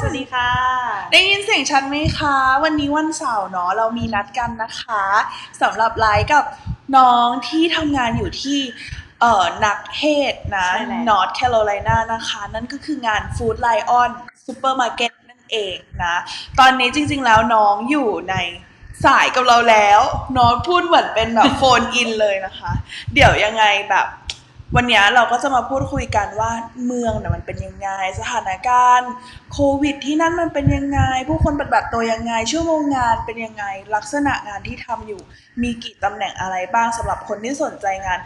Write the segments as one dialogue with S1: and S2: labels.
S1: สวัสดีค่ะ
S2: ได้ยินเสียงชัดไหมคะ วันนี้วันเสาร์เนาะเรามีนัดกันนะคะสำหรับไลฟ์กับน้องที่ทำงานอยู่ที่เอ่อนักเทศน์นะ
S1: ใช่แล้ว
S2: North Carolina นะคะ นั่นก็คืองาน Food Lion Supermarket นั่นเองนะ ตอนนี้จริงๆแล้วน้องอยู่ในสายกับเราแล้ว น้องพูดเหมือนเป็นแบบโฟนอินเลยนะคะ เดี๋ยวยังไงแบบ วันนี้เราก็จะมาพูดคุยกันว่าเมืองน่ะมันเป็นยังไง สถานการณ์โควิด ที่นั่นมันเป็นยังไง ผู้คนปฏิบัติตัวยังไง ชั่วโมงงานเป็นยังไง ลักษณะงานที่ทำอยู่ มีกี่ตำแหน่งอะไรบ้างสำหรับคนที่สนใจงาน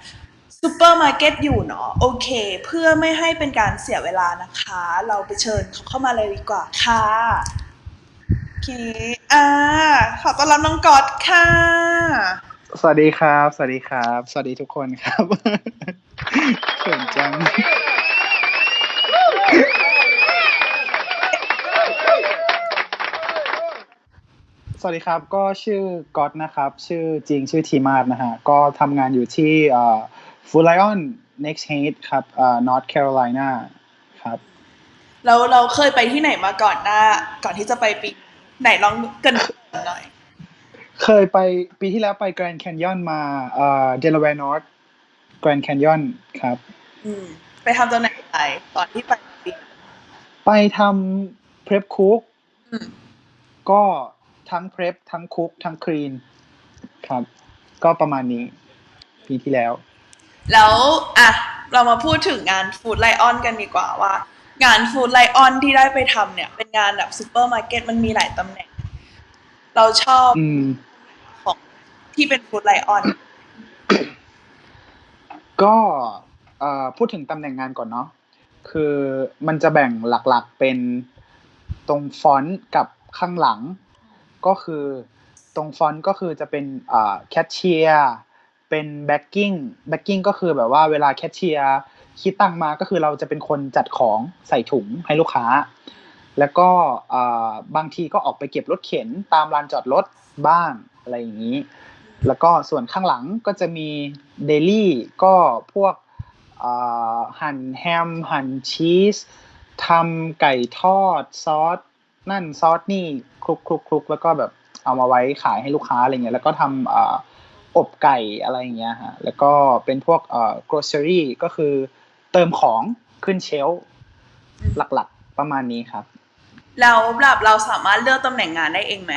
S2: ซูเปอร์มาร์เก็ตอยู่เนาะโอเค เพื่อไม่ให้เป็นการเสียเวลานะคะ เราไปเชิญเขาเข้ามาเลยดีกว่าค่ะโอเคอ่าขอต้อนรับน้องกอตค่ะ
S3: สวัสดีครับ สวัสดีครับ สวัสดีทุกคนครับเขินจัง สวัสดีครับ ก็ชื่อก๊อตนะครับ ชื่อจริงชื่อทีมาร์นะฮะ ก็ทำงานอยู่ที่ฟูลไลออน next hate ครับเอ่อ North Carolina ครับ
S2: เราเราเคยไปที่ไหนมาก่อนหน้า ก่อนที่จะไปปี ไหนลองเกินหน่อย
S3: เคยไปปีที่แล้วไป Grand Canyon มาเอ่อ Delaware North Grand Canyon ครับ
S2: อืม ไปทำตำแหน่งอะไรตอนที่ไปปี
S3: ไปทำ prep cook
S2: อืม
S3: ก็ทั้ง prep ทั้ง cook ทั้ง clean ครับ ก็ประมาณนี้ ปีที่แล้ว
S2: แล้วอะเรามาพูดถึงงานฟู้ดไลออนกันดีกว่าว่า งานฟู้ดไลออนที่ได้ไปทำเนี่ย เป็นงานแบบซูเปอร์มาร์เก็ตมันมีหลายตำแหน่ง เราชอบ
S3: อืม
S2: ของ ที่เป็นฟูดไลออน
S3: ก็พูดถึงตำแหน่งงานก่อนเนาะคือมันจะแบ่งหลักๆเป็นตรงฟอนต์กับข้างหลัง ก็คือตรงฟอนต์ก็คือจะเป็นแคชเชียร์เป็นแบ็กกิ้งแบ็กกิ้งก็คือแบบว่าเวลาแคชเชียร์คิดตังมาก็คือเราจะเป็นคนจัดของใส่ถุงให้ลูกค้า แล้วก็บางทีก็ออกไปเก็บรถเข็นตามลานจอดรถบ้างอะไรอย่างนี้ แล้วก็ส่วนข้างหลังก็จะมีเดลี่ก็พวกหั่นแฮม หั่นชีสทำไก่ทอดซอสนั่นซอสนี่คลุกคลุกคลุกแล้วก็แบบเอามาไว้ขายให้ลูกค้าอะไรเงี้ยแล้วก็ทำออบไก่อะไรเงี้ยฮะแล้วก็เป็นพวกเอ่อ grocery ก็คือเติมของขึ้นเชลฟ์หลักๆประมาณนี้ครับ
S2: แล้วแบบเราสามารถเลือกตำแหน่งงานได้เองไหม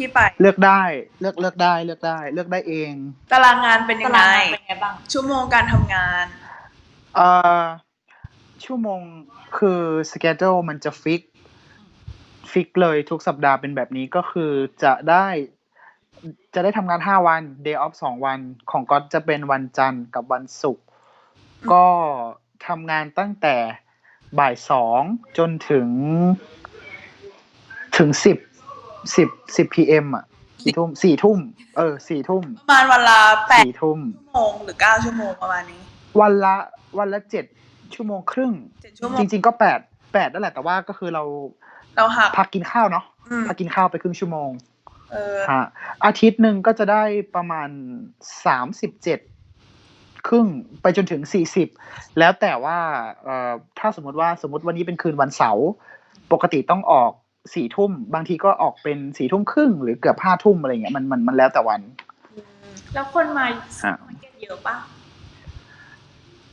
S2: ที่ไป
S3: เลือกได้ เลือกเลือกได้เลือกได้ เลือกได้เอง
S2: ตารางงานเป็นยั
S1: ตาง
S2: ไง
S1: รางงานเป็นไงบ้าง
S2: ชั่วโมงการทำงาน
S3: เอ่อชั่วโมงคือสเกจ u l e มันจะฟิกฟิกเลยทุกสัปดาห์เป็นแบบนี้ก็คือจะได้ จะได้ทำงานห้าวัน day off สองวันของก็จะเป็นวันจันทร์กับวันศุกร์ก็ทำงานตั้งแต่บ่ายสองจนถึงถึงสิบ สิบสิบ pm อะกี่ทุ่มสี่ทุ่ม เออสี่ทุ่ม
S2: ประมาณวันละแปด
S3: สี่ทุ่ม
S2: ชั่วโมงหรือเก้าชั่วโมงประมาณนี้
S3: วันละวันละเจ็ดชั่วโมงครึ่ง
S2: เจ็ดชั่วโมง
S3: จริง ๆ ก็แปดแปดนั่นแหละแต่ว่าก็คือเรา
S2: เราหัก
S3: พักกินข้าวเนาะ
S2: อืม
S3: พักกินข้าวไปครึ่งชั่วโมง
S2: เออ
S3: ฮะอาทิตย์หนึ่งก็จะได้ประมาณสามสิบเจ็ดครึ่งไปจนถึงสี่สิบแล้วแต่ว่าเอ่อถ้าสมมติว่าสมมติวันนี้เป็นคืนวันเสาร์ปกติต้องออก สี่ทุ่มบางทีก็ออกเป็นสี่ทุ่มครึ่งหรือเกือบห้าทุ่มอะไรเงี้ยมันมันมันแล้วแต่วัน
S1: แล้วคนมา
S3: ฮะ
S1: มาร์เก็ตเยอะปะ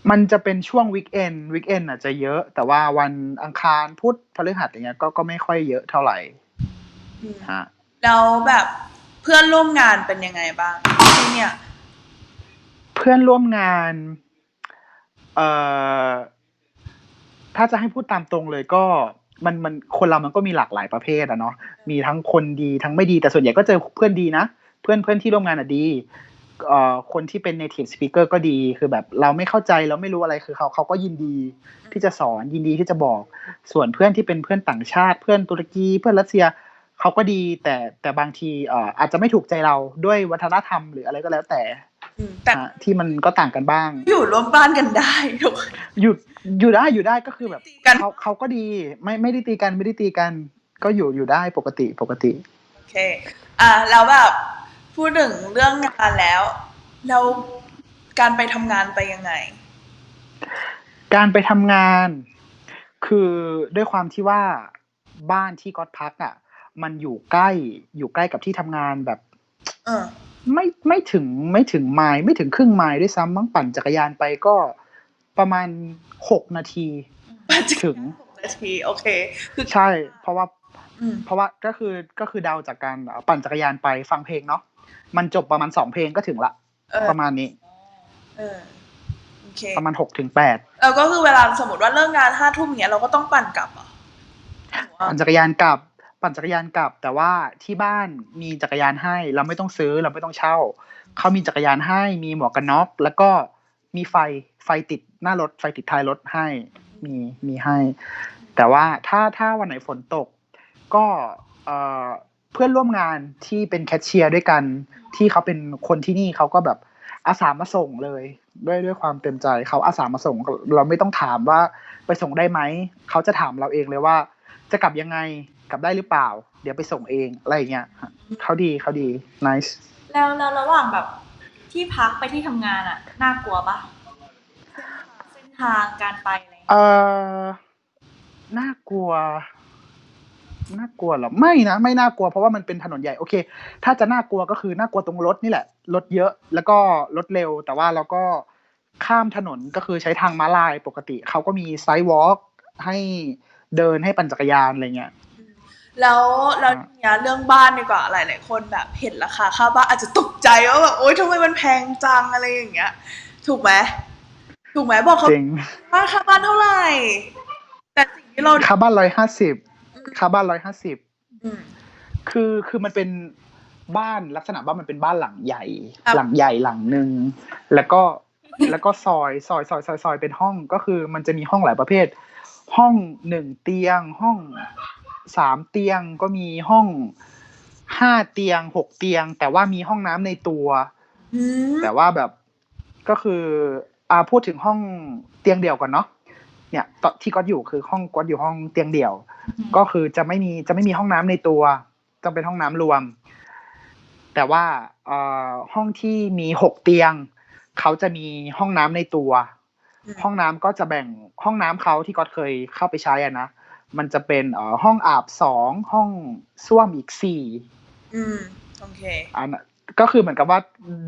S3: มันจะเป็นช่วงวีคเอนวีคเอนอะจะเยอะ แต่ว่าวันอังคารพุธพฤหัสอย่างเงี้ยก็ก็ไม่ค่อยเยอะเท่าไหร่
S2: อืม
S3: ฮะ
S2: แล้วแบบเพื่อนร่วมงานเป็นยังไงบ้างที่เนี่ย
S3: เพื่อนร่วมงาน เอ่อถ้าจะให้พูดตามตรงเลยก็ มันมันคนเรามันก็มีหลากหลายประเภทอะเนาะมีทั้งคนดีทั้งไม่ดีแต่ส่วนใหญ่ก็เจอเพื่อนดีนะ เพื่อนเพื่อนที่ร่วมงานอะดีเอ่อคนที่เป็น native speaker ก็ดีคือแบบเราไม่เข้าใจเราไม่รู้อะไรคือเขาเขาก็ยินดีที่จะสอนยินดีที่จะบอก ส่วนเพื่อนที่เป็นเพื่อนต่างชาติ เพื่อนตุรกีเพื่อนรัสเซียเขาก็ดีแต่แต่บางทีเอ่ออาจจะไม่ถูกใจเราด้วยวัฒนธรรมหรืออะไรก็แล้วแต่
S2: แต่
S3: ฮะที่มันก็ต่างกันบ้าง
S2: อยู่ร่วมบ้านกันได้ทุกคน
S3: อยู่อยู่ได้อยู่ได้ก็คือแบบ
S2: ตีกัน
S3: เขาเขาก็ดีไม่ไม่ได้ตีกันไม่ได้ตีกัน ก็อยู่อยู่ได้ปกติปกติ
S2: โอเค อะแล้วแบบพูดถึงเรื่องงานแล้วแล้วการไปทำงานไปยังไง
S3: การไปทำงาน คือด้วยความที่ว่าบ้านที่ก๊อตพักอะ มันอยู่ใกล้อยู่ใกล้กับที่ทำงานแบบ
S2: เออ
S3: ไม่ไม่ถึงไม่ถึงไมล์ไม่ถึงครึ่งไมล์ด้วยซ้ำมั้งปั่นจักรยานไปก็ประมาณหกนาทีถึง
S2: หกนาทีโอเคคือ
S3: ใช่ เพราะว่า
S2: อืม
S3: เพราะว่าก็คือก็คือเดาจากการเอ่อปั่นจักรยานไปฟังเพลงเนาะมันจบประมาณสองเพลงก็ถึงละ
S2: เออ
S3: ประมาณนี้
S2: เออโอเค
S3: ประมาณหกถึงแปด
S2: แล้วก็คือเวลาสมมติว่าเลิกงานห้าทุ่มเนี้ยเราก็ต้องปั่นกลับเหรอะ
S3: ปั่นจักรยานกลับ ปั่นจักรยานกลับ แต่ว่าที่บ้านมีจักรยานให้ เราไม่ต้องซื้อเราไม่ต้องเช่า เขามีจักรยานให้มีหมวกกันน็อกแล้วก็มีไฟไฟติดหน้ารถไฟติดท้ายรถให้มีมีให้ แต่ว่าถ้าถ้าวันไหนฝนตก ก็เอ่อเพื่อนร่วมงานที่เป็นแคชเชียร์ด้วยกัน ที่เขาเป็นคนที่นี่เขาก็แบบอาสามาส่งเลยด้วยด้วยความเต็มใจเขาอาสามาส่งเราไม่ต้องถามว่าไปส่งได้ไหมเขาจะถามเราเองเลยว่า จะกลับยังไง กลับได้หรือเปล่า เดี๋ยวไปส่งเองอะไรอย่างเงี้ยเขาดีเขาดี nice
S1: แล้วแล้วระหว่างแบบที่พักไปที่ทำงานอะน่ากลัวปะเส้นทางการไปอะไรอย่าง
S3: เอ
S1: เงี้ย
S3: อน่ากลัวน่ากลัวเหรอไม่นะไม่น่ากลัวเพราะว่ามันเป็นถนนใหญ่โอเค ถ้าจะน่ากลัวก็คือน่ากลัวตรงรถนี่แหละรถเยอะแล้วก็รถเร็ว แต่ว่าเราก็ข้ามถนนก็คือใช้ทางม้าลายปกติเขาก็มีไซด์วอล์กให้เดินให้ปั่นจักรยานอะไรเงี้ย
S2: แล้วแล้ว
S3: อะ
S2: เนี่ยเรื่องบ้านดีกว่าหลาย ๆ คนแบบเห็นราคาค่าบ้านอาจจะตกใจว่าแบบโอ๊ยทำไมมันแพงจังอะไรอย่างเงี้ย ถูกไหมถูกไหมบอกเขา
S3: จริง
S2: ว่าค่าบ้านเท่าไหร่ แต่สิ่งที่เรา
S3: ค่าบ้านร้อยห้าสิบค่าบ้านร้อยห้าสิบ
S2: อืม
S3: คือคือมันเป็นบ้านลักษณะบ้านมันเป็นบ้านหลังใหญ่
S2: ครับ
S3: หลังใหญ่หลังหนึ่งแล้วก็แล้วก็ซอยซอยซอยซอยซอยเป็นห้องก็คือมันจะมีห้องหลายประเภท ห้องหนึ่งเตียงห้อง สามเตียงก็มีห้องห้าเตียงหกเตียง แต่ว่ามีห้องน้ำในตัว
S2: อืม
S3: แต่ว่าแบบก็คืออ่าพูดถึงห้องเตียงเดี่ยวก่อนเนาะเนี่ยตอนที่ก๊อตอยู่คือห้องก๊อตอยู่ห้องเตียงเดี่ยว ก็คือจะไม่มีจะไม่มีห้องน้ำในตัวต้องเป็นห้องน้ำรวม แต่ว่าเอ่อห้องที่มีหกเตียง เขาจะมีห้องน้ำในตัว ห้องน้ำก็จะแบ่งห้องน้ำเขาที่ก๊อตเคยเข้าไปใช้อะนะ มันจะเป็นเอ่อห้องอาบสองห้องส้วมอีกสี่
S2: อืมโอเค
S3: อันน่ะก็คือเหมือนกับว่า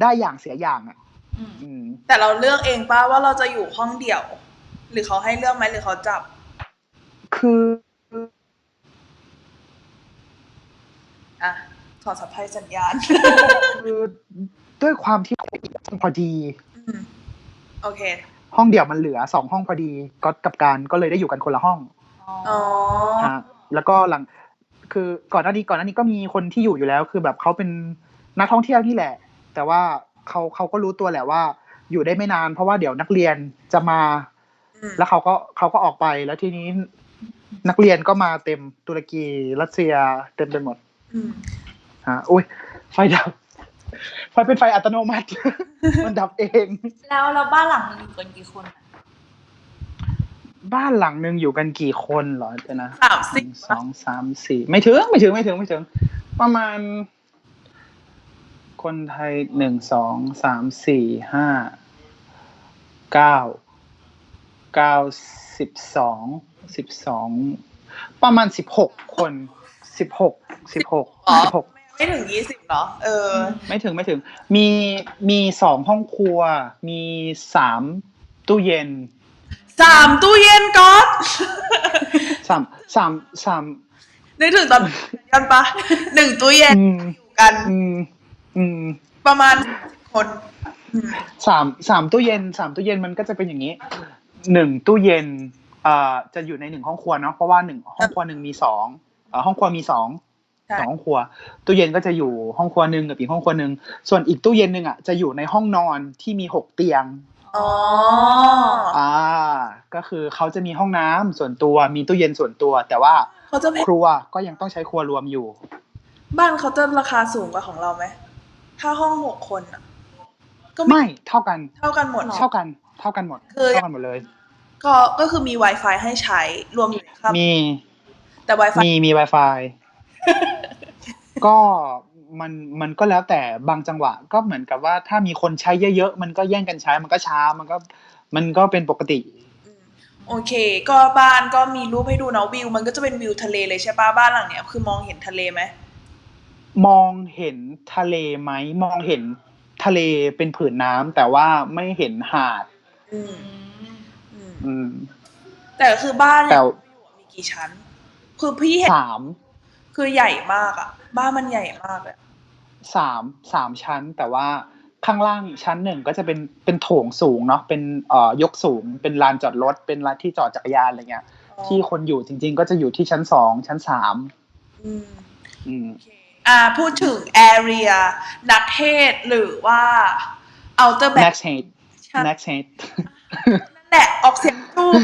S3: ได้อย่างเสียอย่างอะ
S1: อืม
S3: อืม
S2: แต่เราเลือกเองป่ะว่าเราจะอยู่ห้องเดี่ยว หรือเขาให้เลือกไหมหรือเขาจับ
S3: คือ
S2: อะขอสับไพ่สัญญาณ
S3: คือด้วยความที่พอดี
S2: อืมโอเค
S3: ห้องเดี่ยวมันเหลือสองห้องพอดีก็กับการก็เลยได้อยู่กันคนละห้อง
S2: อ๋อ
S3: ฮะแล้วก็หลัง คือก่อนหน้านี้ก่อนหน้านี้ก็มีคนที่อยู่อยู่แล้ว คือแบบเขาเป็นนักท่องเที่ยวนี่แหละ แต่ว่าเขาเขาก็รู้ตัวแหละว่า อยู่ได้ไม่นานเพราะว่าเดี๋ยวนักเรียนจะมา
S2: อืม
S3: แล้วเขาก็เขาก็ออกไปแล้วทีนี้นักเรียนก็มาเต็มตุรกีรัสเซีย เต็มไปหมด
S2: อืม
S3: ฮะอุ้ยไฟดับไฟเป็นไฟอัตโนมัติ มันดับเอง
S1: แล้วแล้วบ้านหลังนึงอยู่กันกี่คนอะ
S3: บ้านหลังหนึ่งอยู่กันกี่คนเหรอเดี๋ยวนะ
S2: สาม
S3: ห
S2: สิบ
S3: นึ่งสองสามสี่ไม่ถึงไม่ถึงไม่ถึงไม่ถึง ประมาณ คนไทยหนึ่งสองสามสี่ห้าเก้าเก้าสิบสองสิบสองประมาณสิบหกคนสิบหกสิบหกสิบหก
S2: ไม่ถึงยี่สิบเหรอเออ
S3: ไม่ถึงไม่ถึง มีมีสองห้องครัว มีสามตู้เย็น
S2: สามตู้เย็นก๊อต
S3: สามสามสาม
S2: นึกถึงตอนกันปะหนึ่งตู้เย็น
S3: อืม
S2: อยู่กัน
S3: อืมอืม
S2: ประมาณ10คนอืม
S3: สามสามตู้เย็นสามตู้เย็นมันก็จะเป็นอย่างนี้หนึ่งตู้เย็นเอ่อจะอยู่ในหนึ่งห้องครัวเนาะเพราะว่าหนึ่งห้องครัวหนึ่งมีสองเอ่อห้องครัวมีสอง
S2: ใช่
S3: สองห้องครัว ตู้เย็นก็จะอยู่ห้องครัวหนึ่งกับอีกห้องครัวหนึ่งส่วนอีกตู้เย็นหนึ่งอะจะอยู่ในห้องนอนที่มีหกเตียง
S2: อ๋อ
S3: อ่า ก็คือเขาจะมีห้องน้ำส่วนตัวมีตู้เย็นส่วนตัว แต่ว่า
S2: เขาจะแพง
S3: ครัวก็ยังต้องใช้ครัวรวมอยู่
S2: บ้านเขาจะราคาสูงกว่าของเราไหมถ้าห้องหกคนอะก็ไม่
S3: ไม่เท่ากัน
S2: เท่ากันหมด
S3: เท่ากัน เท่ากันหมด
S2: คือ
S3: เท่ากันหมดเลย
S2: ก็ก็คือมี Wi-Fi ให้ใช้รวมอยู่ในค่า
S3: มี
S2: แต่ Wi-Fi
S3: มีมี Wi-Fi ก็มันมันก็แล้วแต่บางจังหวะ ก็เหมือนกับว่าถ้ามีคนใช้เยอะๆมันก็แย่งกันใช้มันก็ช้ามันก็มันก็เป็นปกติ
S2: อืม โอเค ก็บ้านก็มีรูปให้ดูเนาะวิว มันก็จะเป็นวิวทะเลเลยใช่ปะบ้านหลังเนี้ยคือมองเห็นทะเลไหม
S3: มองเห็นทะเลไหมมองเห็นทะเลเป็นผืนน้ำแต่ว่าไม่เห็นหาด
S2: อืม
S1: อืม
S2: อืม
S3: อืม
S2: แต่คือบ้าน
S3: แต่
S2: เนี่ยมีกี่ชั้น คือพี่เห็น
S3: สาม
S2: คือใหญ่มากอะบ้านมันใหญ่มากเลย
S3: สามสามชั้นแต่ว่า ข้างล่างชั้นหนึ่งก็จะเป็นเป็นโถงสูงเนาะเป็นเอ่อยกสูง เป็นลานจอดรถ เป็นลานที่จอดจักรยานอะไรเงี้ย
S2: อ๋อ
S3: ที่คนอยู่จริง ๆ ก็จะอยู่ที่ชั้นสองชั้นสาม
S2: อืม
S3: อืม
S2: โอเคอ่าพูดถึงแอเรียนักเทศหรือว่าเอาเตอร์แบ็
S3: next hate next hate
S2: นั่นแหละออกเสียงถูก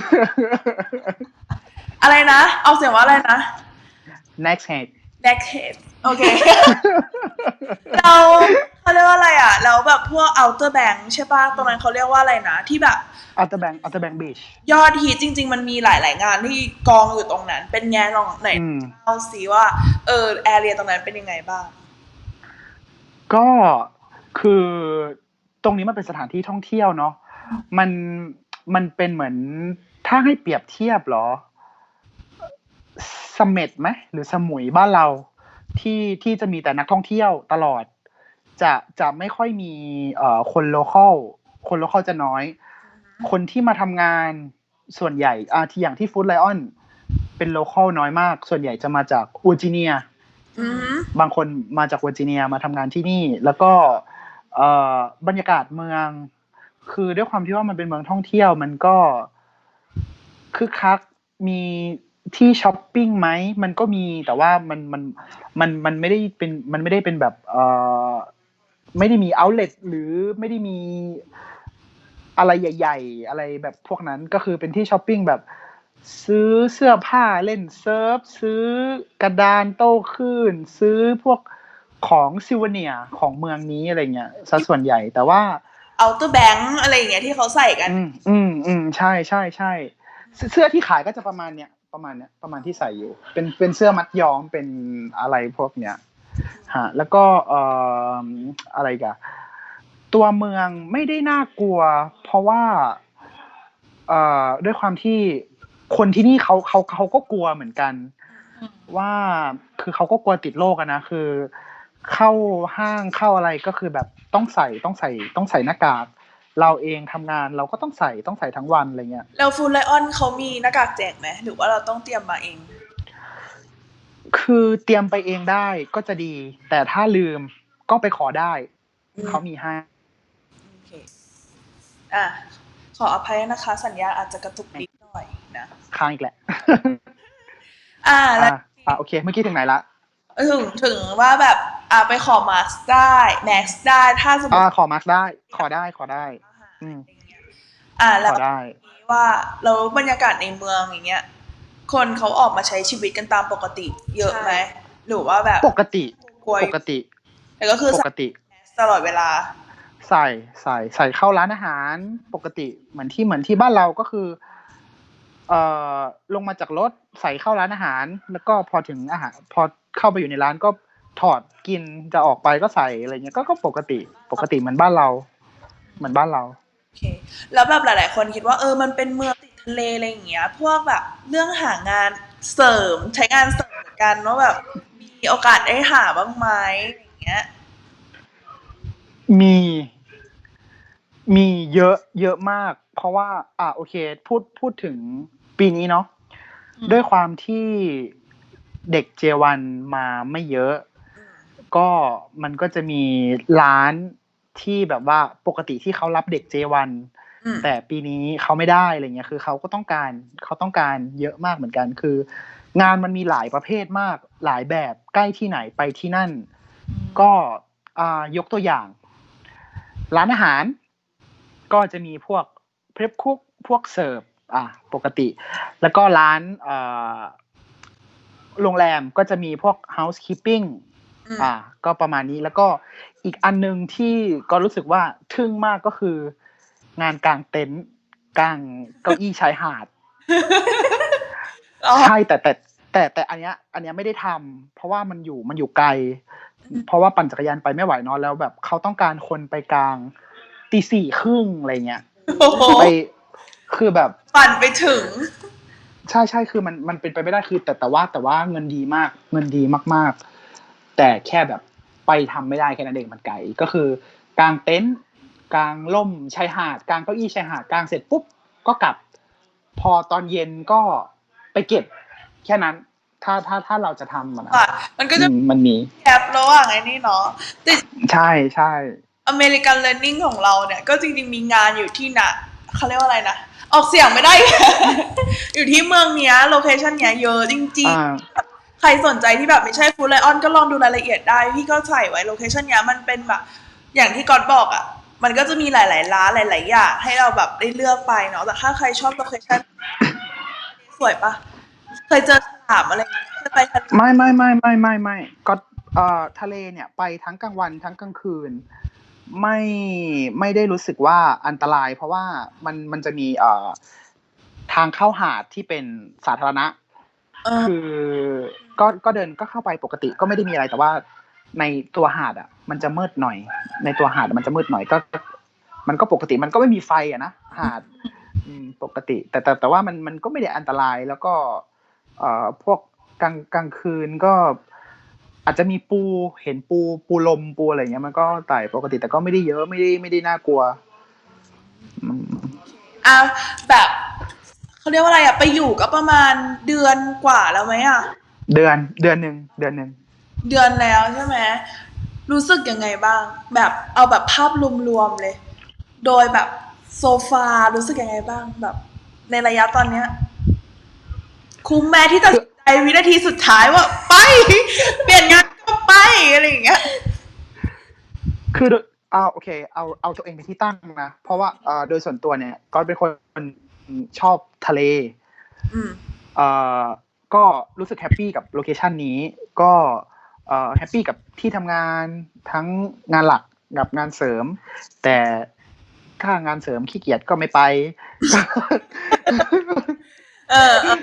S2: อะไรนะ ออกเสียงว่าอะไรนะ
S3: next hate
S2: neck head โอเค เราเขาเรียกว่าอะไรอะ แล้วแบบพวก outer bank ใช่ปะตรงนั้นเขาเรียกว่าอะไรนะ ที่แบบ
S3: outer bank outer bank beach
S2: ยอดฮิตจริง ๆ มันมีหลาย ๆ งานที่กองอยู่ตรงนั้น เป็นไงลองไหน
S3: อืม
S2: เล่าสิว่า เออแอเรียตรงนั้นเป็นยังไงบ้าง
S3: ก็คือตรงนี้มันเป็นสถานที่ท่องเที่ยวเนาะมันมันเป็นเหมือน ถ้าให้เปรียบเทียบเหรอเสม็ดไหมหรือสมุยบ้านเรา ที่ที่จะมีแต่นักท่องเที่ยวตลอด จะจะไม่ค่อยมีเอ่อคนโลคอลคนโลคอลจะน้อย คนที่มาทำงานส่วนใหญ่อ่าที่อย่างที่ฟู้ดไลออนเป็นโลคอลน้อยมาก ส่วนใหญ่จะมาจากอูจิเนีย
S2: อืม
S3: บางคนมาจากเวอร์จิเนียมาทำงานที่นี่ แล้วก็เอ่อบรรยากาศเมือง คือด้วยความที่ว่ามันเป็นเมืองท่องเที่ยว มันก็คึกคักมี ที่ช้อปปิ้งไหมมันก็มีแต่ว่ามันมันมันมันไม่ได้เป็นมันไม่ได้เป็นแบบเอ่อไม่ได้มีเอาเล t หรือไม่ได้มีอะไรใหญ่ ๆ อะไรแบบพวกนั้นก็คือเป็นที่ช้อปปิ้งแบบ ซื้อเสื้อผ้าเล่นเซิร์ฟซื้อกระดานโต้คลื่นซื้อพวกของซิวเนียของเมืองนี้อะไรเงี้ยซะส่วนใหญ่แต่ว่า
S2: outer bank อะไรอย่างเงี้ยที่เขาใส่กัน
S3: อืมอืมอืมใช่ใช่ใช่เสื้อเสื้อที่ขายก็จะประมาณเนี้ย ประมาณเนี้ยประมาณที่ใส่อยู่ เป็นเป็นเสื้อมัดย้อมเป็นอะไรพวกเนี้ยฮะแล้วก็เอ่ออะไรกันตัวเมืองไม่ได้น่ากลัว เพราะว่าเอ่อด้วยความที่คนที่นี่เขาเขาเขาก็กลัวเหมือนกัน ว่าคือเขาก็กลัวติดโรคอะนะคือ เข้าห้างเข้าอะไรก็คือแบบต้องใส่ต้องใส่ต้องใส่หน้ากาก เราเองทำงานเราก็ต้องใส่ต้องใส่ทั้งวันอะไรเงี้ย
S2: แล้วฟูลไลออนเขามีหน้ากากแจกไหมหรือว่าเราต้องเตรียมมาเอง
S3: คือเตรียมไปเองได้ก็จะดี แต่ถ้าลืมก็ไปขอได้
S2: อืม
S3: เขามีให้
S2: โอเคอะขออภัยนะคะ สัญญาณอาจจะกระตุกนิดหน่อยนะ
S3: ค้างอีกแหละ
S2: อ่าแล้ว
S3: อะอะโอเค เมื่อกี้ถึงไหนละ
S2: ถึงถึงว่าแบบ อ่าไปขอมาร์คได้แม็กซ์ได้ถ้าสมม
S3: อ่า
S2: ติ
S3: ขอมาร์กได้ ขอได้ขอได้อืม
S2: อ่า
S3: ข
S2: แล้ว
S3: อได้
S2: ว่าแล้วบรรยากาศในเมืองอย่างเงี้ย คนเขาออกมาใช้ชีวิตกันตามปกติ เยอะไหมหรือว่าแบบ
S3: ปกติ
S2: กลัวอ
S3: ป
S2: ยู่
S3: กติ
S2: แต่ก็คือ
S3: ป
S2: ใส่
S3: กติ
S2: แมสตลอดเวลา
S3: ใส่ใส่ใส่เข้าร้านอาหารปกติเหมือนที่เหมือนที่บ้านเราก็คือ เอ่อลงมาจากรถใส่เข้าร้านอาหาร แล้วก็พอถึงอาหาร พอเข้าไปอยู่ในร้านก็ ถอดกินจะออกไปก็ใส่อะไรเงี้ยก็ก็ปกติปกติเหมือนบ้านเรา เหมือนบ้านเรา
S2: โอเคแล้วแบบหลาย ๆ คนคิดว่าเออมันเป็นเมืองติดทะเลอะไรอย่างเงี้ย พวกแบบเรื่องหางานเสริมใช้งานเสริมเหมือนกันว่าแบบมีโอกาสได้หาบ้างไหมอะไรอย่างเงี้ย
S3: มี มีเยอะ เยอะมาก เพราะว่า อ่าโอเค พูดพูดถึงปีนี้เนาะ
S1: อืม
S3: ด้วยความที่เด็กเจวันมาไม่เยอะ ก็มันก็จะมีร้านที่แบบว่าปกติที่เขารับเด็กเจวัน
S2: อืม
S3: แต่ปีนี้เขาไม่ได้อะไรเงี้ยคือเขาก็ต้องการเขาต้องการเยอะมากเหมือนกัน คือ งานมันมีหลายประเภทมากหลายแบบใกล้ที่ไหนไปที่นั่น ก็อ่ายกตัวอย่าง ร้านอาหาร ก็จะมีพวกเพรพคุกพวกเสิร์ฟอะปกติ แล้วก็ร้านอ่าโรงแรมก็จะมีพวก housekeeping
S2: อืม
S3: อ่า ก็ประมาณนี้แล้วก็อีกอันหนึงที่ก็รู้สึกว่าทึ่งมากก็คือ งานกลางเต็นท์กลางเก้าอี้ชายหาด
S2: อ๋อ
S3: ใช่แต่แต่แต่แต่อันเนี้ย อันเนี้ยไม่ได้ทำเพราะว่ามันอยู่มันอยู่ไกล เพราะว่าปั่นจักรยานไปไม่ไหวเนอะแล้วแบบเขาต้องการคนไปกลางตีสี่ครึ่งอะไรเงี้ย
S2: โอ้โห
S3: ไปคือแบบ
S2: ปั่นไปถึง
S3: ใช่ใช่คือมันมันเป็นไปไม่ได้คือ แต่แต่ว่าแต่ว่าเงินดีมาก เงินดีมากๆ แต่แค่แบบไปทำไม่ได้แค่นั้นเองมันไกลก็คือกางเต็นท์กางล่มชายหาดกางเก้าอี้ชายหาดกางเสร็จปุ๊บก็กลับ พอตอนเย็นก็ไปเก็บแค่นั้นถ้าถ้าถ้าเราจะทำมันนะ
S2: ค่ะมันก็จะ
S3: อืมมันมี
S2: แคประหว่างไอ้นี่เนาะแต่
S3: ใช่ใช่
S2: อเมริกันเ e ร์นนิ่งของเราเนี่ย ก็จริงๆมีงานอยู่ที่น่ะเขาเรียกว่าอะไรนะออกเสียงไม่ได้ อยู่ที่เมืองเนี้ยโลเคชันเนี้ยเยอะจริง
S3: อ่า
S2: ๆ ใครสนใจที่แบบไม่ใช่ฟูลไลออนก็ลองดูรายละเอียดได้ พี่ก็ใส่ไว้โลเคชันเนี้ยมันเป็นแบบอย่างที่ก๊อตบอกอะ่ะ มันก็จะมีหลาย ๆ ร้านหลาย ๆ อย่างให้เราแบบได้เลือกไปเนาะแต่ถ้าใครชอบโลเคชันสวยปะเคยเจอฉลามอะไรเคยไปทะเล
S3: ไม่ไม่ไม่ไม่ไม่ไม่ก็เอ่อทะเลเนี่ยไปทั้งกลางวันทั้งกลางคืน ไม่ไม่ได้รู้สึกว่าอันตราย เพราะว่ามันมันจะมีเอ่อทางเข้าหาดที่เป็นสาธารณะ คือก็ก็เดินก็เข้าไปปกติก็ไม่ได้มีอะไรแต่ว่าในตัวหาดอะ มันจะมืดหน่อย ในตัวหาดมันจะมืดหน่อยก็ มันก็ปกติมันก็ไม่มีไฟอะนะหาดอืมปกติ แต่แต่แต่ว่ามันมันก็ไม่ได้อันตรายแล้วก็ เอ่อพวกกลางกลางคืนก็ อาจจะมีปูเห็นปูปูลมปูอะไรเงี้ยมันก็ไต่ปกติแต่ก็ไม่ได้เยอะไม่ได้ไม่ได้น่ากลัวอืม
S2: อะแบบ เขาเรียกว่าอะไรอะไปอยู่ก็ประมาณเดือนกว่าแล้วไหมอะ
S3: เดือนเดือนหนึ่งเดือนหนึ่ง
S2: เดือนแล้วใช่ไหมรู้สึกยังไงบ้าง แบบเอาแบบภาพรวมๆเลย โดยแบบโซฟารู้สึกยังไงบ้างแบบ ในระยะตอนเนี้ย คุ้มแม้ที่ตัดสินใจวินาทีสุดท้ายว่า ไป เปลี่ยนงานก็ไปอะไรอย่างเงี้ย
S3: คือโดยเอาโอเค เอาเอาตัวเองเป็นที่ตั้งนะ เพราะว่าเอ่อโดยส่วนตัวเนี่ยก็เป็นคน ชอบทะเล
S2: อืม
S3: เอ่อก็รู้สึกแฮปปี้กับโลเคชันนี้ก็เอ่อแฮปปี้กับที่ทำงานทั้งงานหลักกับงานเสริม แต่ถ้างานเสริมขี้เกียจก็ไม่ไป
S2: เออเออ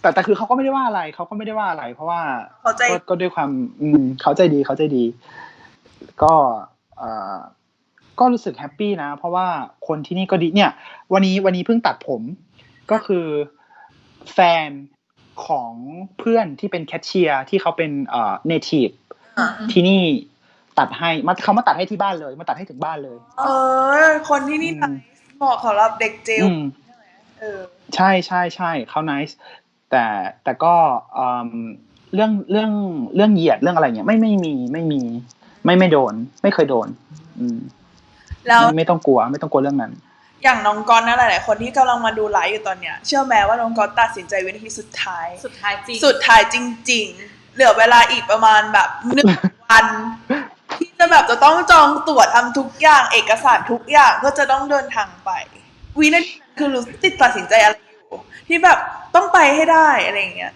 S3: แต่แต่คือเขาก็ไม่ได้ว่าอะไรเขาก็ไม่ได้ว่าอะไร เพราะว่า
S2: เข้าใจ
S3: ก็ก็ด้วยความ อืมเขาใจดีเขาใจดี ก็เอ่อ ก็รู้สึกแฮปปี้นะ เพราะว่าคนที่นี่ก็ดีเนี่ย วันนี้วันนี้เพิ่งตัดผมก็คือแฟนของเพื่อนที่เป็นแคชเชียร์ที่เขาเป็นเอ่อเนทีฟ
S2: อะ
S3: ที่นี่ตัดให้มาเขามาตัดให้ที่บ้านเลย มาตัดให้ถึงบ้านเลย
S2: เออ คนที่นี่
S3: อืม
S2: เหมาะสำหรับเด็กเจล
S3: อืม
S2: เออ
S3: ใช่ใช่ใช่เขา nice แต่แต่ก็อืมเรื่องเรื่องเรื่องเหยียดเรื่องอะไรเงี้ยไม่ไม่มีไม่มี ไม่ไม่โดน ไม่เคยโดน อืม
S2: แล้ว
S3: ไม่ไม่ต้องกลัวไม่ต้องกลัวเรื่องนั้น
S2: อย่างน้องกอนนะหลายๆคนที่กำลังมาดูไลฟ์อยู่ตอนเนี้ย เชื่อไหมว่าน้องกอนตัดสินใจวินาทีสุดท้าย
S1: สุดท้ายจริง
S2: สุดท้ายจริง ๆ เหลือเวลาอีกประมาณแบบหนึ่งวันที่จะแบบจะต้องจองตั๋วทำทุกอย่างเอกสารทุกอย่างเพื่อจะต้องเดินทางไปวินาทีนั้นคือรู้ติดตัดสินใจอะไรอยู่ที่แบบต้องไปให้ได้อะไรอย่างเงี้ย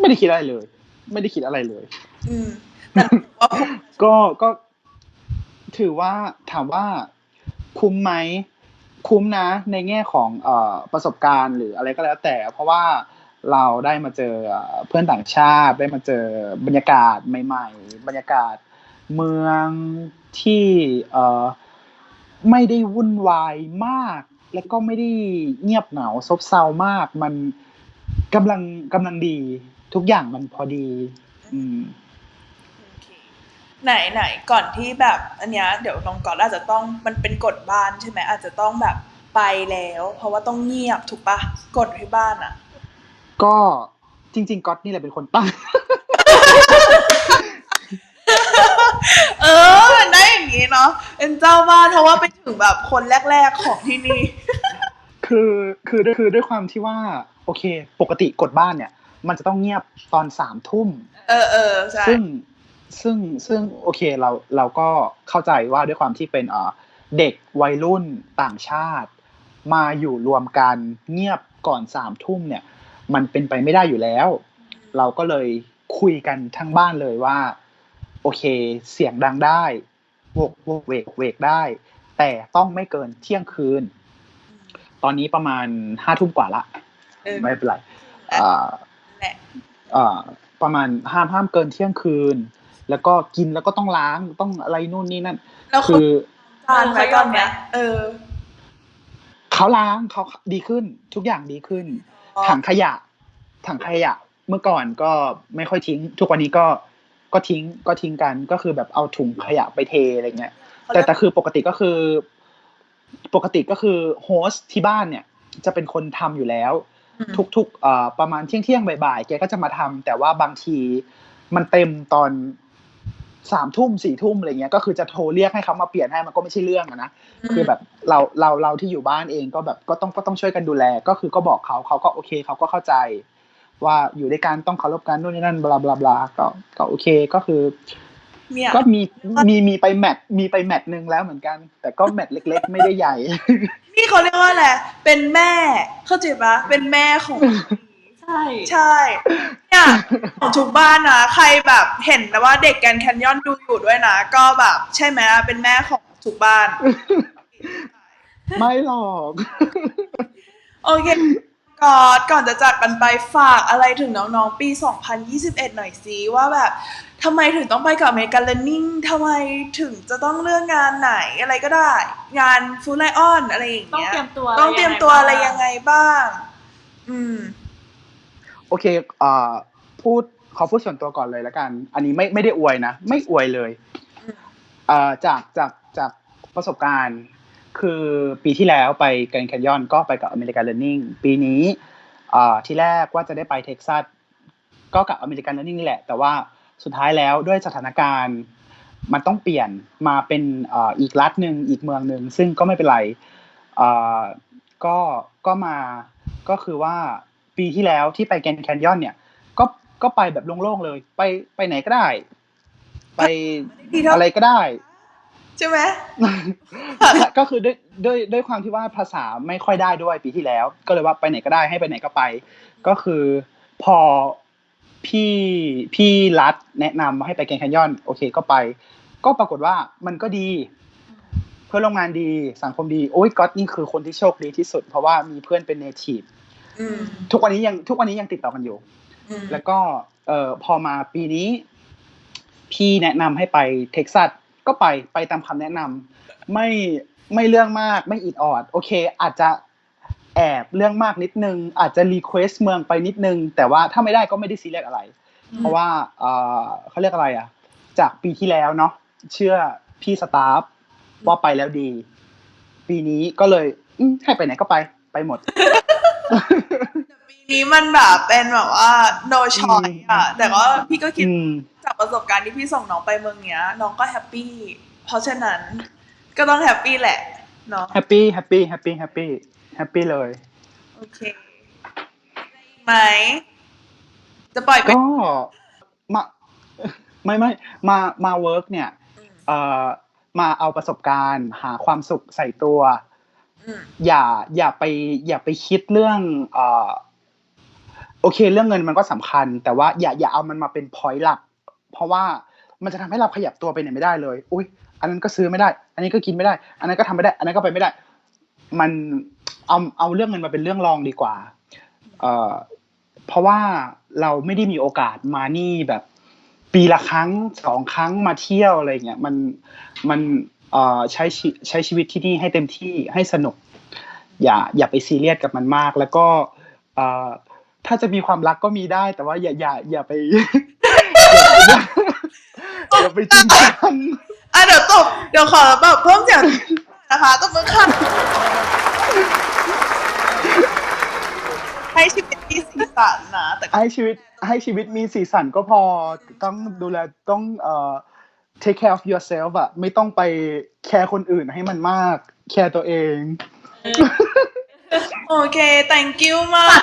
S3: ไม่ได้คิดอะไรเลย ไม่ได้คิดอะไรเลย
S2: อืมแต่ว่าคุ้ม
S3: ก็ก็ ถือว่าถามว่าคุ้มไหมคุ้มนะในแง่ของเอ่อประสบการณ์หรืออะไรก็แล้วแต่ เพราะว่าเราได้มาเจอเพื่อนต่างชาติได้มาเจอบรรยากาศใหม่ ๆ บรรยากาศเมืองที่เอ่อไม่ได้วุ่นวายมาก แล้วก็ไม่ได้เงียบเหงาซบเซามาก มันกำลังกำลังดี ทุกอย่างมันพอดี อืม
S2: ไหนไหนก่อนที่แบบอันเนี้ยเดี๋ยวน้องกอนอาจจะต้องมันเป็นกฎบ้านใช่ไหมอาจจะต้องแบบไปแล้ว เพราะว่าต้องเงียบถูกปะกฎที่บ้านอะ
S3: ก็จริง ๆก๊อตนี่แหละเป็นคนตั้ง
S2: เออมันได้อย่างงี้เนาะเป็นเจ้าบ้านเพราะว่าไปถึงแบบคนแรก ๆของที่นี่
S3: คือคือด้วยคือด้วยความที่ว่า โอเค ปกติกฎบ้านเนี่ย มันจะต้องเงียบตอนสามทุ่ม
S2: เออเออใช่
S3: ซึ่ง ซึ่งซึ่งโอเคเราเราก็เข้าใจว่าด้วยความที่เป็นเอ่อเด็กวัยรุ่นต่างชาติ มาอยู่รวมกันเงียบก่อนสามทุ่มเนี่ย มันเป็นไปไม่ได้อยู่แล้ว เราก็เลยคุยกันทั้งบ้านเลยว่า โอเค เสียงดังได้โวกโวกเวกเวกได้ แต่ต้องไม่เกินเที่ยงคืน ตอนนี้ประมาณห้าทุ่มกว่าละ
S2: เออ
S3: ไม่เป็นไรอ่า
S2: แหละ
S3: อ่าประมาณห้ามห้ามเกินเที่ยงคืน แล้วก็กินแล้วก็ต้องล้างต้องอะไรนู่นนี่นั่น
S2: แล้ว
S3: คื
S2: คุณ
S3: อ
S2: ทานไหมตอนเนี้ยเออ
S3: เขาล้างเขาดีขึ้น ทุกอย่างดีขึ้น ถังขยะ ถังขยะ เมื่อก่อนก็ไม่ค่อยทิ้ง ทุกวันนี้ก็ก็ทิ้งก็ทิ้งกันก็คือแบบเอาถุงขยะไปเทอะไรเงี้ย แต่แต่คือปกติก็คือ ปกติก็คือโฮสต์ที่บ้านเนี่ย จะเป็นคนทำอยู่แล้ว
S2: อืม
S3: ทุกๆเอ่อประมาณเที่ยงเที่ยงๆบ่ายๆแกก็จะมาทำแต่ว่าบางทีมันเต็มตอน สามทุ่มสี่ทุ่มอะไรเงี้ยก็คือจะโทรเรียกให้เขามาเปลี่ยนให้มันก็ไม่ใช่เรื่องอะนะคือแบบเราเราเราที่อยู่บ้านเองก็แบบก็ต้องก็ต้องช่วยกันดูแล ก็คือก็บอกเขาเขาก็โอเคเขาก็เข้าใจ ว่าอยู่ด้วยกันต้องเคารพกันนู่นนี่นั่นบลาบลาบลาก็ก็โอเคก็คือ
S2: เนี่ย
S3: ก็มีมีมีไปแมทมีไปแมทหนึ่งแล้วเหมือนกัน แต่ก็แมทเล็ก ๆ ไม่ได้ใหญ่
S2: นี่เขาเรียกว่าอะไรเป็นแม่เข้าใจปะเป็นแม่ของ
S1: ใช่
S2: ใช่เนี่ยของทุกบ้านนะใครแบบเห็นนะว่าเด็กแกรนด์แคนยอนดูอยู่ด้วยนะ ก็แบบใช่ไหมเป็นแม่ของทุกบ้าน
S3: ไม่หรอก
S2: โอเคก่อนก่อนจะจากกันไปฝากอะไรถึงน้องๆ ปี 2021 หน่อยสิว่าแบบทำไมถึงต้องไปกับอเมริกันเลนนิ่งทำไมถึงจะต้องเลือกงานไหนอะไรก็ได้ งานฟูลไลออนอะไรอย่าง
S1: ต้อง
S2: เงี้ย
S1: เตรียมตัว
S2: ต้องเตรียมตัวอะไรยังไงบ้าง อืม
S3: โอเคเอ่อพูดขอพูดส่วนตัวก่อนเลยแล้วกัน อันนี้ไม่ไม่ได้อวยนะ ไม่อวยเลย
S2: อืม
S3: เอ่อจากจากจากประสบการณ์ คือปีที่แล้วไปแกรนด์แคนยอนก็ไปกับอเมริกันเล a ร์นิ่งปีนี้เอ่อที่แรกว่าจะได้ไปเท็กซัสก็กับอเมริกันเล a ร์นิ่งนี่แหละ แต่ว่าสุดท้ายแล้วด้วยสถานการณ์มันต้องเปลี่ยนมาเป็นเอ่ออีกรัฐหนึ่งอีกเมืองหนึ่งซึ่งก็ไม่เป็นไรเอ่อก็ก็มาก็คือว่า ปีที่แล้วที่ไปแกรนด์แคนยอนเนี่ย ก็ก็ไปแบบโล่งๆเลย ไปไปไหนก็ได้ ไป
S2: ดีเท่า
S3: อะไรก็ได้
S2: ใช่ไหม
S3: ก็คือด้วยด้วยด้วยความที่ว่าภาษาไม่ค่อยได้ด้วยปีที่แล้ว ก็เลยว่าไปไหนก็ได้ให้ไปไหนก็ไป ก็คือพอพี่พี่รัฐแนะนำให้ไปแกรนด์แคนยอน โอเคก็ไป ก็ปรากฏว่ามันก็ดี เพื่อนร่วมงานดีสังคมดี โอ้ยก็อตนี่คือคนที่โชคดีที่สุด เพราะว่ามีเพื่อนเป็นเนทีฟ
S2: อืม
S3: ทุกวันนี้ยังทุกวันนี้ยังติดต่อกันอยู่
S2: อืม
S3: แล้วก็เอ่อพอมาปีนี้ พี่แนะนำให้ไปเท็กซัสก็ไปไปตามคำแนะนำไม่ไม่เรื่องมากไม่อิดออด โอเค อาจจะแอบเรื่องมากนิดนึง อาจจะรีเควสเมืองไปนิดนึง แต่ว่าถ้าไม่ได้ก็ไม่ได้ซีเรียสอะไร เพราะว่าเอ่อเขาเรียกอะไรอะ จากปีที่แล้วเนาะเชื่อพี่สตาฟว่าไปแล้วดี ปีนี้ก็เลยอืมให้ไปไหนก็ไปไปหมด
S2: ปีนี้มันแบบเป็นแบบว่า no choice อะ แต่ว่าพี่ก็คิด
S3: อืม
S2: จากประสบการณ์ที่พี่ส่งน้องไปเมืองเนี้ย น้องก็แฮปปี้ เพราะฉะนั้นก็ต้องแฮปปี้แหละเนาะ
S3: แฮปปี้แฮปปี้แฮปปี้แฮปปี้แฮปปี้เลย
S2: โอเคไหม จะปล่อยไป
S3: ก็มาไม่ไม่มามาเวิร์กเนี่ย
S2: อืม
S3: เอ่อมาเอาประสบการณ์ หาความสุขใส่ตัว
S2: อ
S3: ย่าอย่าไปอย่าไปคิดเรื่องเอ่อโอเค เรื่องเงินมันก็สำคัญ แต่ว่าอย่าอย่าเอามันมาเป็นพอยต์หลัก เพราะว่ามันจะทำให้เราขยับตัวไปไหนไม่ได้เลย อุ้ยอันนั้นก็ซื้อไม่ได้ อันนี้ก็กินไม่ได้ อันนั้นก็ทำไม่ได้ อันนั้นก็ไปไม่ได้ มันเอาเอาเรื่องเงินมาเป็นเรื่องรองดีกว่า เอ่อเพราะว่าเราไม่ได้มีโอกาสมานี่แบบ ปีละครั้งสองครั้งมาเที่ยวอะไรเงี้ยมันมัน ใช้ชีใช้ชีวิตที่นี่ให้เต็มที่ให้สนุก อย่าอย่าไปซีเรียสกับมันมาก แล้วก็เอ่อถ้าจะมีความรักก็มีได้ แต่ว่าอย่าอย่าอย่าไปอย่าอย่าไปจริงจัง
S2: อะเดี๋ยวตบเดี๋ยวขอแบบเพิ่มเสียงนะคะตบมือค่ะให้ชีวิตมีสีสันนะแต่ก็
S3: ให้ชีวิตให้ชีวิตมีสีสันก็พอต้องดูแลต้องเอ่อ take care of yourself อะไม่ต้องไปแคร์คนอื่นให้มันมาก แคร์ตัวเอง
S2: โอเค thank you มาก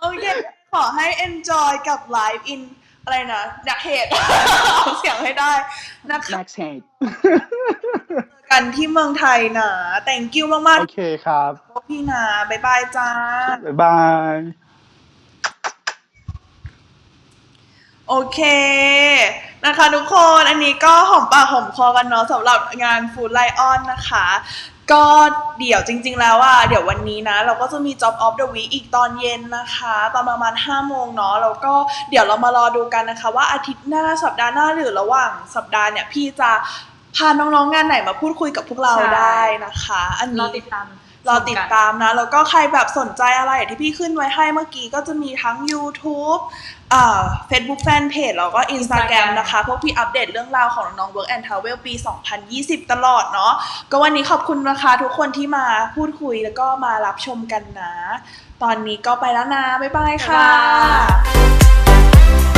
S2: โอเค ขอให้ enjoy กับ live in อะไรนะนักเหตุเอาเสียงให้ได้นะคะ
S3: next hate
S2: กันที่เมืองไทยนะ thank you มาก
S3: โอเคครับ
S2: ๆพวกพี่นะ บ๊ายบายจ้า
S3: บ๊ายบาย
S2: โอเคนะคะทุกคนอันนี้ก็หอมปากหอมคอกันเนาะสำหรับงาน Food Lion นะคะ ก็เดี๋ยวจริง ๆ แล้วอะเดี๋ยววันนี้นะ เราก็จะมี Job of the Week อีกตอนเย็นนะคะ ตอนประมาณ 5 โมงเนาะแล้วก็เดี๋ยวเรามารอดูกันนะคะ ว่าอาทิตย์หน้าสัปดาห์หน้าหรือระหว่างสัปดาห์เนี่ยพี่จะพาน้องๆงานไหนมาพูดคุยกับพวกเราได้นะคะ อันนี้
S1: รอติดตาม
S2: รอติดตามนะ แล้วก็ใครแบบสนใจอะไรที่พี่ขึ้นไว้ให้เมื่อกี้ก็จะมีทั้ง YouTube อ่า Facebook Fanpage แล้วก็ Instagram นะคะ พวกพี่อัปเดตเรื่องราวของน้องๆ Work and Travel ปี 2020 ตลอดเนาะก็วันนี้ขอบคุณนะคะ ทุกคนที่มาพูดคุยแล้วก็มารับชมกันนะ ตอนนี้ก็ไปแล้วนะ บ๊ายบาย
S1: บ๊าย
S2: ค่ะ
S1: บาย